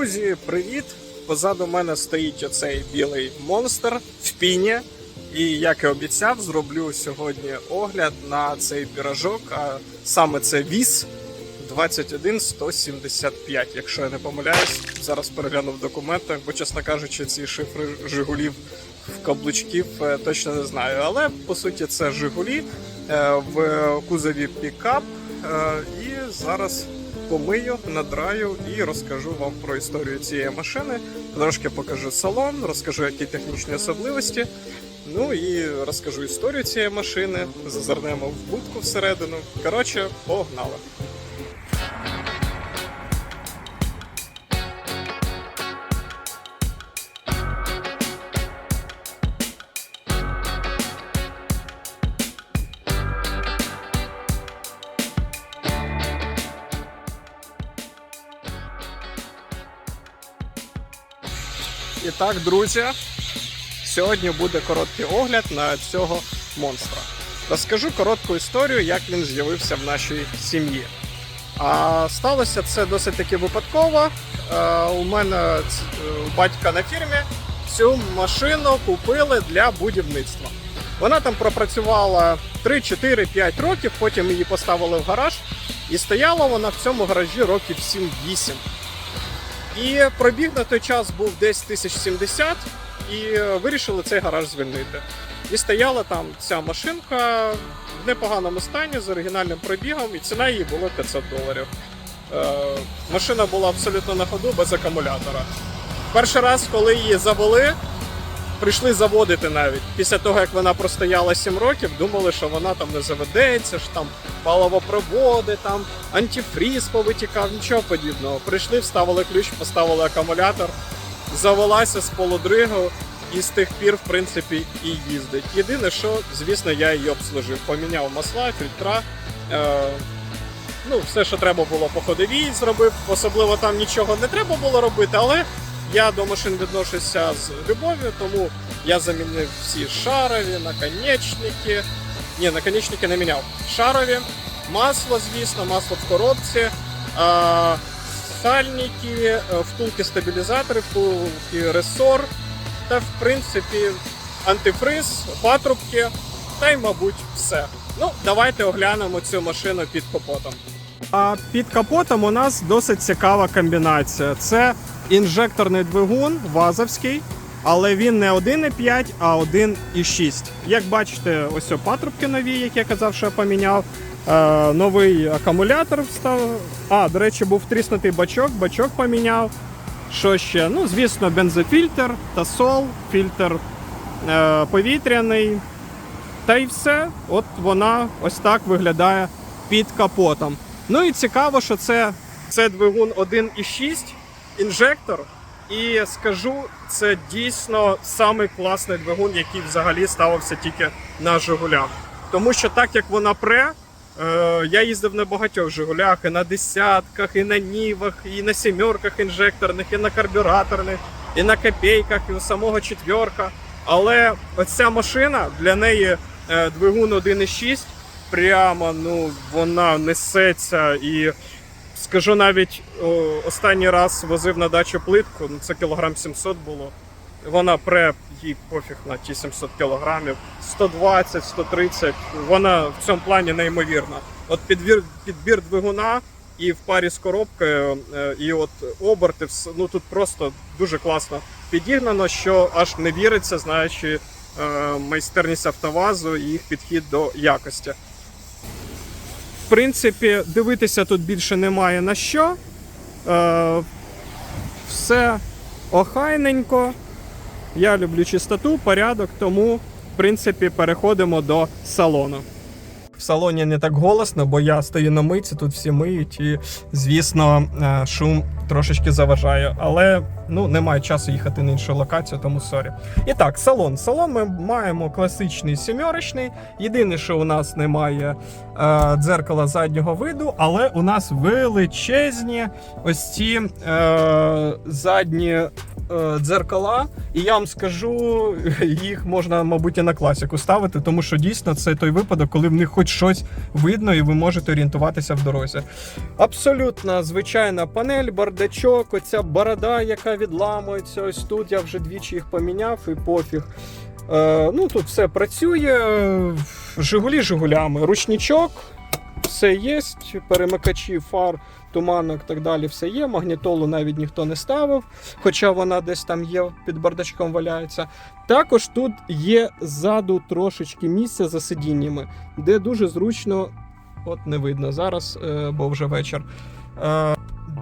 Друзі, привіт! Позаду мене стоїть оцей білий монстр в піні. І як і обіцяв, зроблю сьогодні огляд на цей піражок. А саме це віз 21175, якщо я не помиляюсь. Зараз перегляну в документах, бо, чесно кажучи, ці шифри Жигулів в каблучків е, точно не знаю. Але по суті це Жигулі е, в кузові пікап. Е, І зараз помию, надраю і розкажу вам про історію цієї машини. Трошки покажу салон, розкажу, які технічні особливості. Ну і розкажу історію цієї машини. Зазирнемо в будку всередину. Коротше, погнали. І так, друзі, сьогодні буде короткий огляд на цього монстра. Розкажу коротку історію, як він з'явився в нашій сім'ї. А сталося це досить таки випадково. Е, у мене е, у батька на фірмі цю машину купили для будівництва. Вона там пропрацювала 3, 4, 5 років, потім її поставили в гараж, і стояла вона в цьому гаражі років 7-8. І пробіг на той час був десь 1070, і е, вирішили цей гараж звільнити. І стояла там ця машинка в непоганому стані з оригінальним пробігом, і ціна її була 500 доларів. Е, машина була абсолютно на ходу без акумулятора. Перший раз, коли її завели, прийшли заводити навіть. Після того, як вона простояла 7 років, думали, що вона там не заведеться, що там паливопроводи, там антифріз повитікав, нічого подібного. Прийшли, вставили ключ, поставили акумулятор, завелася з полудригу і з тих пір, в принципі, і їздить. Єдине, що, звісно, я її обслужив. Поміняв масла, фільтра. Е- ну, все, що треба було по ходовій, зробив. Особливо там нічого не треба було робити, але я до машин відношуся з любов'ю, тому я замінив всі шарові, наконечники. Ні, наконечники не міняв. Шарові, масло, звісно, масло в коробці, а, сальники, е, втулки стабілізатори, втулки ресор та, в принципі, антифриз, патрубки та й, мабуть, все. Ну, давайте оглянемо цю машину під капотом. А під капотом у нас досить цікава комбінація. Це інжекторний двигун вазовський, але він не 1,5, а 1,6. Як бачите, ось патрубки нові, які я казав, що я поміняв. Е, новий акумулятор встав. А, до речі, був тріснутий бачок, бачок поміняв. Що ще? Ну, звісно, бензофільтр, тасол, фільтр е, повітряний. Та й все. От вона ось так виглядає під капотом. Ну і цікаво, що це, це двигун 1,6 інжектор. І скажу, це дійсно самий класний двигун, який взагалі ставився тільки на Жигулях. Тому що так як вона пре, е, я їздив на багатьох Жигулях, і на десятках, і на нівах, і на сімерках інжекторних, і на карбюраторних, і на копейках, і у самого четверка. Але оця машина для неї е, двигун 1,6 прямо ну вона несеться і скажу навіть о, останній раз возив на дачу плитку, ну це кілограм 700 було. Вона пре їй пофіг на ті 700 кілограмів, 120, 130. Вона в цьому плані неймовірна. От підбір, підбір двигуна і в парі з коробкою, е, і от оберти, ну тут просто дуже класно підігнано, що аж не віриться, знаючи е, майстерність автовазу і їх підхід до якості. Принципі, дивитися тут більше немає на що. Е, все охайненько. Я люблю чистоту, порядок, тому, в принципі, переходимо до салону. В салоні не так голосно, бо я стою на митці, тут всі миють, і, звісно, е, шум трошечки заважає. Але ну, немає часу їхати на іншу локацію, тому сорі. І так, салон. Салон ми маємо класичний сімерочний. Єдине, що у нас немає е, дзеркала заднього виду, але у нас величезні ось ці е, задні дзеркала, і я вам скажу, їх можна, мабуть, і на класіку ставити, тому що дійсно це той випадок, коли в них хоч щось видно, і ви можете орієнтуватися в дорозі. Абсолютно звичайна панель, бардачок, оця борода, яка відламується. Ось тут я вже двічі їх поміняв, і пофіг. Е, ну тут все працює. Жигулі Жигулями, ручничок, все є, перемикачі, фар, туманок, так далі, все є. Магнітолу навіть ніхто не ставив, хоча вона десь там є, під бардачком валяється. Також тут є ззаду трошечки місця за сидіннями, де дуже зручно, от не видно зараз, е, бо вже вечір.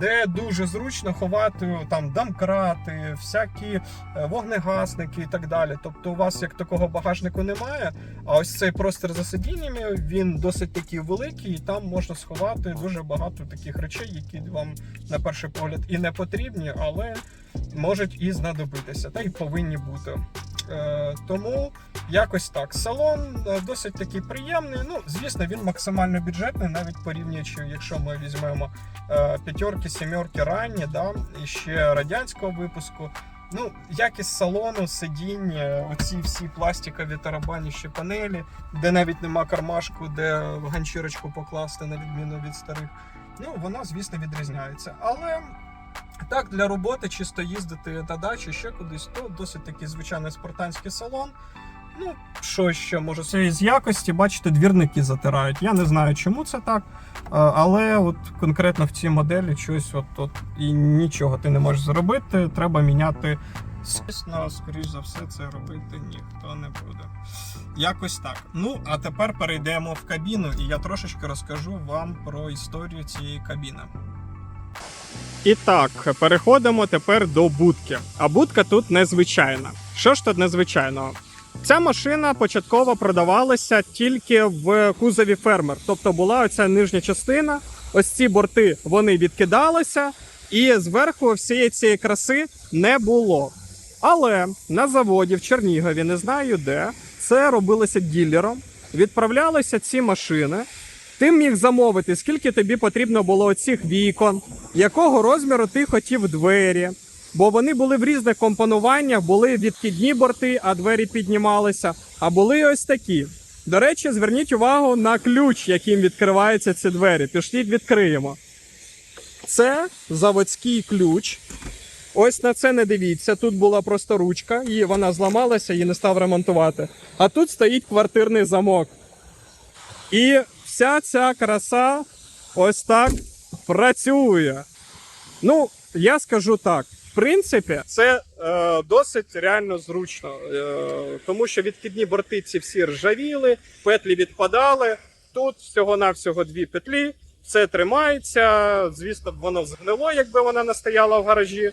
Де дуже зручно ховати там домкрати, всякі е, вогнегасники і так далі. Тобто, у вас як такого багажнику немає. А ось цей простір за сидіннями він досить такий великий, і там можна сховати дуже багато таких речей, які вам на перший погляд і не потрібні, але можуть і знадобитися, та й повинні бути. Е, тому якось так. Салон е, досить такий приємний. Ну, звісно, він максимально бюджетний, навіть порівнюючи, якщо ми візьмемо е, п'ятерки, сімерки ранні, да, і ще радянського випуску. Ну, якість салону, сидіння, оці всі пластикові тарабаніші панелі, де навіть нема кармашку, де ганчірочку покласти, на відміну від старих. Ну, вона, звісно, відрізняється. Але так, для роботи, чисто їздити на дачу, ще кудись, то досить такий звичайний спартанський салон. Ну, що ще може це з якості, бачите, двірники затирають. Я не знаю, чому це так. Але от конкретно в цій моделі щось от, от і нічого ти не можеш зробити. Треба міняти. Звісно, скоріш за все, це робити ніхто не буде. Якось так. Ну, а тепер перейдемо в кабіну, і я трошечки розкажу вам про історію цієї кабіни. І так, переходимо тепер до будки. А будка тут незвичайна. Що ж тут незвичайного? Ця машина початково продавалася тільки в кузові фермер. Тобто була оця нижня частина, ось ці борти вони відкидалися, і зверху всієї цієї краси не було. Але на заводі в Чернігові, не знаю де, це робилося ділером. Відправлялися ці машини. Ти міг замовити, скільки тобі потрібно було цих вікон, якого розміру ти хотів двері. Бо вони були в різних компонуваннях, були відкидні борти, а двері піднімалися, а були ось такі. До речі, зверніть увагу на ключ, яким відкриваються ці двері. Пішліть, відкриємо. Це заводський ключ. Ось на це не дивіться. Тут була просто ручка, і вона зламалася, її не став ремонтувати. А тут стоїть квартирний замок. І вся ця краса ось так працює. Ну, я скажу так. Принципі, це е, досить реально зручно, е, тому що відкидні борти ці всі ржавіли, петлі відпадали. Тут всього-навсього дві петлі, все тримається. Звісно, воно згнило, якби вона не стояла в гаражі.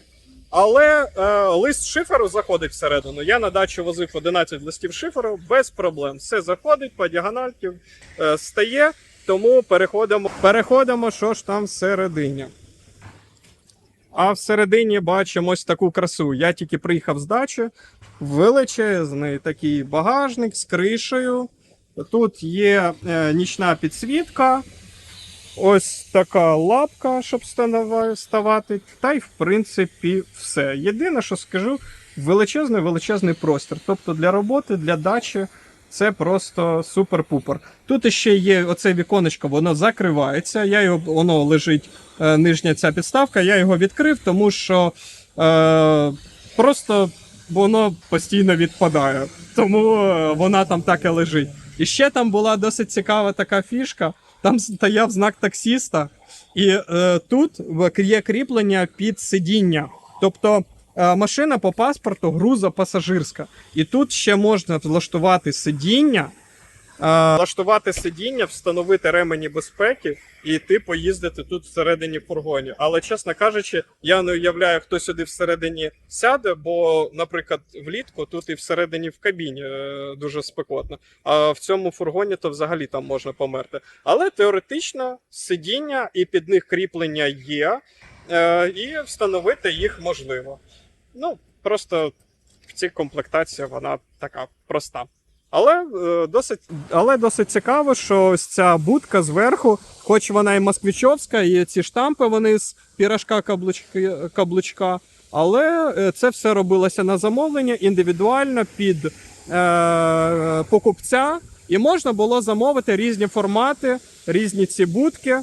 Але е, лист шиферу заходить всередину. Я на дачу возив 11 листів шиферу без проблем. Все заходить по діагональки, е, стає. Тому переходимо, переходимо, що ж там всередині. А всередині бачимо ось таку красу. Я тільки приїхав з дачі. Величезний такий багажник з кришею. Тут є е, нічна підсвітка. Ось така лапка, щоб ставати. Та й в принципі все. Єдине, що скажу, величезний величезний простір. Тобто для роботи, для дачі це просто супер-пупер. Тут ще є оце віконечко, воно закривається. Я його, воно лежить е, нижня ця підставка. Я його відкрив, тому що е, просто воно постійно відпадає. Тому е, вона там так і лежить. І ще там була досить цікава така фішка. Там стояв знак таксіста, і е, тут є кріплення під сидіння. Тобто машина по паспорту грузопасажирська. І тут ще можна влаштувати сидіння, е, влаштувати сидіння, встановити ремені безпеки і йти поїздити тут всередині фургоні. Але, чесно кажучи, я не уявляю, хто сюди всередині сяде, бо, наприклад, влітку тут і всередині в кабіні е, дуже спекотно. А в цьому фургоні то взагалі там можна померти. Але теоретично сидіння і під них кріплення є, е, і встановити їх можливо. Ну, просто в цій комплектації вона така проста. Але е, досить, але досить цікаво, що ось ця будка зверху, хоч вона і москвичовська, і ці штампи вони з пірашка каблучка, Але е, це все робилося на замовлення індивідуально під е, покупця, і можна було замовити різні формати, різні ці будки.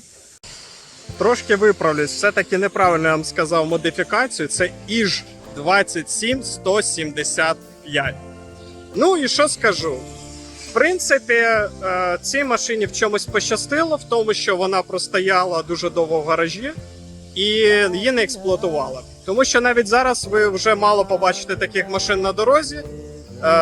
Трошки виправлюсь, все-таки неправильно я вам сказав модифікацію. Це іж 27175. Ну і що скажу? В принципі, е, цій машині в чомусь пощастило, в тому, що вона простояла дуже довго в гаражі і її не експлуатували. Тому що навіть зараз ви вже мало побачите таких машин на дорозі. Е,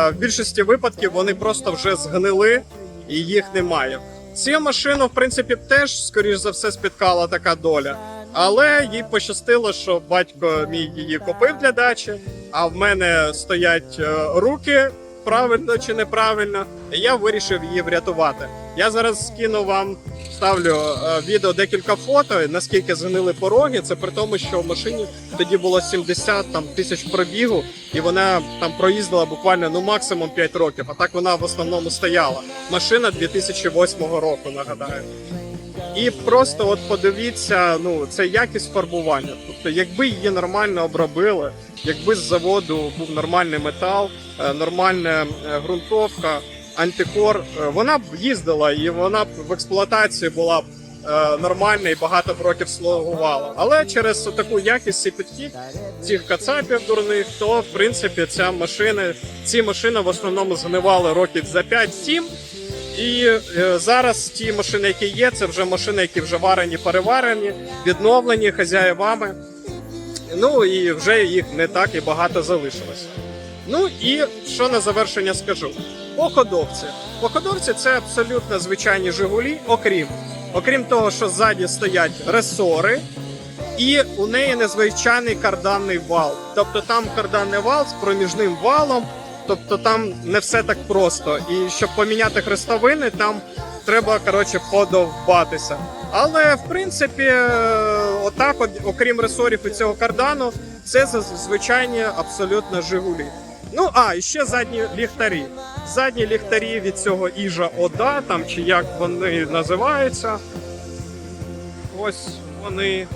В більшості випадків вони просто вже згнили і їх немає. Цю машину, в принципі, теж, скоріш за все, спіткала така доля. Але їй пощастило, що батько мій її купив для дачі, а в мене стоять е, руки правильно чи неправильно. І я вирішив її врятувати. Я зараз скину вам, ставлю е, відео декілька фото, наскільки згнили пороги. Це при тому, що в машині тоді було 70 там, тисяч пробігу, і вона там проїздила буквально ну максимум 5 років. А так вона в основному стояла. Машина 2008 року, нагадаю. І просто от подивіться, ну це якість фарбування. Тобто, якби її нормально обробили, якби з заводу був нормальний метал, е, нормальна е, ґрунтовка, антикор, е, вона б їздила і вона б в експлуатації була б нормальна і багато б років слугувала. Але через таку якість і підхід цих кацапів дурних, то в принципі ця машина, ці машини в основному згнивали років за 5-7. І е, зараз ті машини, які є, це вже машини, які вже варені, переварені, відновлені хазяєвами. Ну і вже їх не так і багато залишилось. Ну і що на завершення скажу? По ходовці. По ходовці це абсолютно звичайні Жигулі, окрім, окрім того, що ззаді стоять ресори, і у неї незвичайний карданний вал. Тобто там карданний вал з проміжним валом. Тобто там не все так просто. І щоб поміняти хрестовини, там треба коротше подовбатися. Але в принципі, е, отак, от, окрім ресорів і цього кардану, це заз- звичайні абсолютно Жигулі. Ну а і ще задні ліхтарі. Задні ліхтарі від цього Іжа Ода, там чи як вони називаються. Ось вони.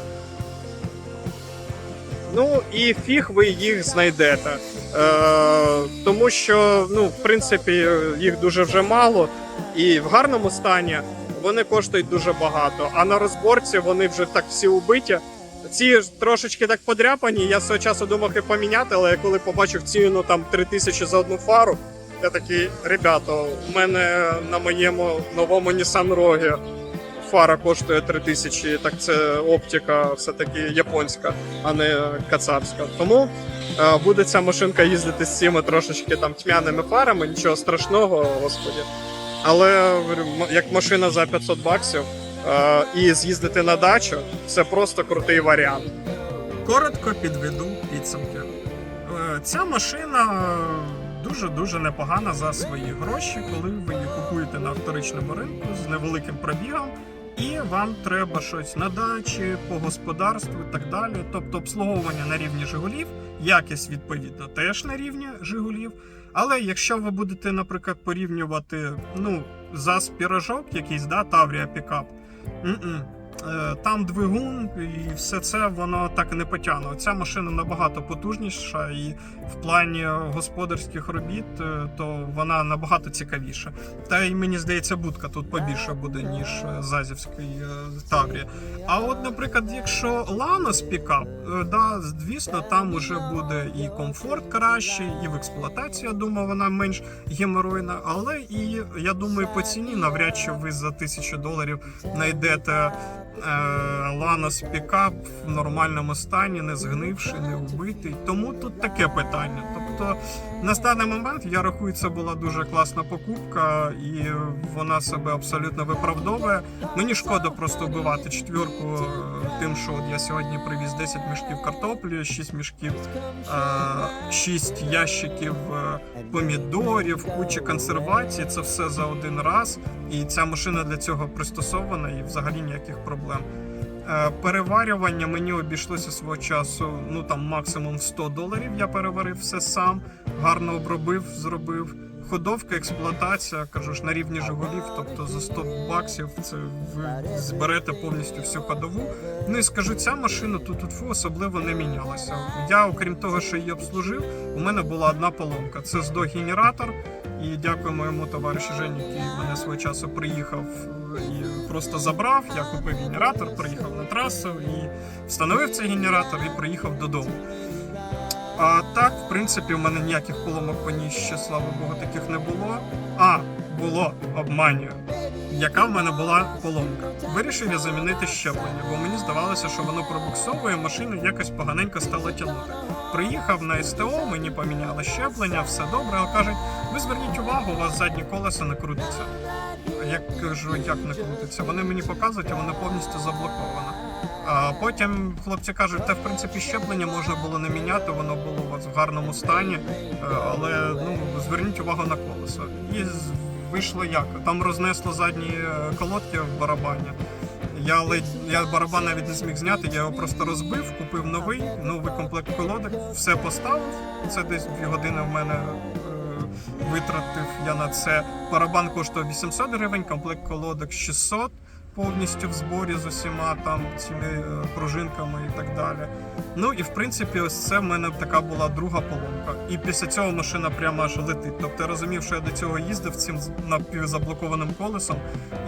Ну і фіг ви їх знайдете. Е, тому що, ну, в принципі, їх дуже вже мало, і в гарному стані вони коштують дуже багато. А на розборці вони вже так всі убиті. Ці трошечки так подряпані. Я свого часу думав їх поміняти, але я коли побачив ціну там 3 тисячі за одну фару, я такий, ребята, у мене на моєму новому Nissan Rogue фара коштує 3 тисячі, так це оптика все-таки японська, а не кацапська. Тому е, буде ця машинка їздити з цими трошечки там тьмяними фарами, нічого страшного, господі. Але як машина за 500 баксів е, і з'їздити на дачу, це просто крутий варіант. Коротко підведу підсумки. Е, Ця машина дуже-дуже непогана за свої гроші, коли ви її купуєте на вторичному ринку з невеликим пробігом, і вам треба щось на дачі, по господарству і так далі. Тобто обслуговування на рівні Жигулів, якість відповідно теж на рівні Жигулів. Але якщо ви будете, наприклад, порівнювати ну, за спіражок якийсь да, Таврія Пікап, Там двигун і все це воно так і не потягне. Ця машина набагато потужніша, і в плані господарських робіт е, то вона набагато цікавіша. Та й мені здається, будка тут побільше буде, ніж е, Зазівський е, Таврія. А от, наприклад, якщо Ланос пікап, е, да, звісно, там уже буде і комфорт кращий, і в експлуатації, я думаю, вона менш геморойна. Але і я думаю, по ціні навряд чи ви за тисячу доларів знайдете. Ланос пікап в нормальному стані, не згнивши, не вбитий. Тому тут таке питання. Тобто, на даний момент я рахую, це була дуже класна покупка, і вона себе абсолютно виправдовує. Мені шкода просто вбивати четвірку е, тим, що от я сьогодні привіз 10 мішків картоплі, 6 мішків, 6 ящиків е, помідорів, куча консервації. Це все за один раз. І ця машина для цього пристосована і взагалі ніяких проблем. Е, Переварювання мені обійшлося свого часу, ну там максимум 100 доларів. Я переварив все сам, гарно обробив, зробив. ходовка, експлуатація, кажу ж на рівні Жигулів, тобто за 100 баксів це ви зберете повністю всю ходову. Ну і скажу, ця машина тут тут особливо не мінялася. Я, окрім того, що її обслужив, у мене була одна поломка. Це здох генератор. І дякую моєму товаришу Жені, який мене свого часу приїхав е, і просто забрав. Я купив генератор, приїхав на трасу і встановив цей генератор і приїхав додому. А так, в принципі, у мене ніяких поломок по ній ще, слава Богу, таких не було. А, було, обманюю. Яка в мене була поломка? Вирішив я замінити щеплення, бо мені здавалося, що воно пробуксовує, машина якось поганенько стала тягнути. Приїхав на СТО, мені поміняли щеплення, все добре, але кажуть, ви зверніть увагу, у вас задні колеса не крутиться. Я кажу, як не крутиться? Вони мені показують, а воно повністю заблоковано. А потім хлопці кажуть, та в принципі щеплення можна було не міняти, воно було у вас в гарному стані, е, але ну зверніть увагу на колесо. І вийшло як? Там рознесло задні е, колодки в барабані. Я ледь я барабан навіть не зміг зняти, я його просто розбив, купив новий, новий комплект колодок, все поставив. Це десь дві години в мене витратив я на це. Барабан коштує 800 гривень, комплект колодок 600 повністю в зборі з усіма там цими е, пружинками і так далі. Ну і в принципі, ось це в мене така була друга поломка. І після цього машина прямо аж летить. Тобто я розумів, що я до цього їздив цим напівзаблокованим колесом,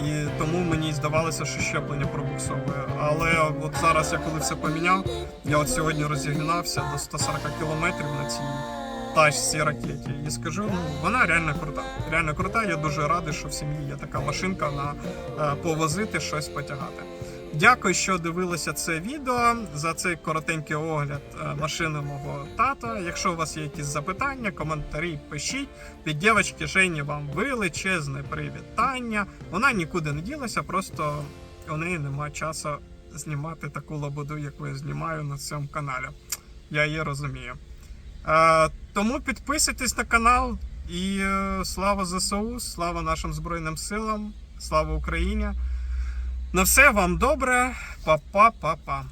і тому мені здавалося, що щеплення пробуксовує. Але от зараз, я коли все поміняв, я от сьогодні розігнався до 140 кілометрів на цій тачці ракеті. І скажу, ну вона реально крута. Реально крута. Я дуже радий, що в сім'ї є така машинка на е, повозити щось потягати. Дякую, що дивилися це відео за цей коротенький огляд е, машини мого тата. Якщо у вас є якісь запитання, коментарі пишіть. Від дівчинки Жені вам величезне привітання. Вона нікуди не ділася, просто у неї немає часу знімати таку лободу, яку я знімаю на цьому каналі. Я її розумію. Тому підписуйтесь на канал і е, слава ЗСУ, слава нашим Збройним силам, слава Україні. На все вам добре, па-па-па-па.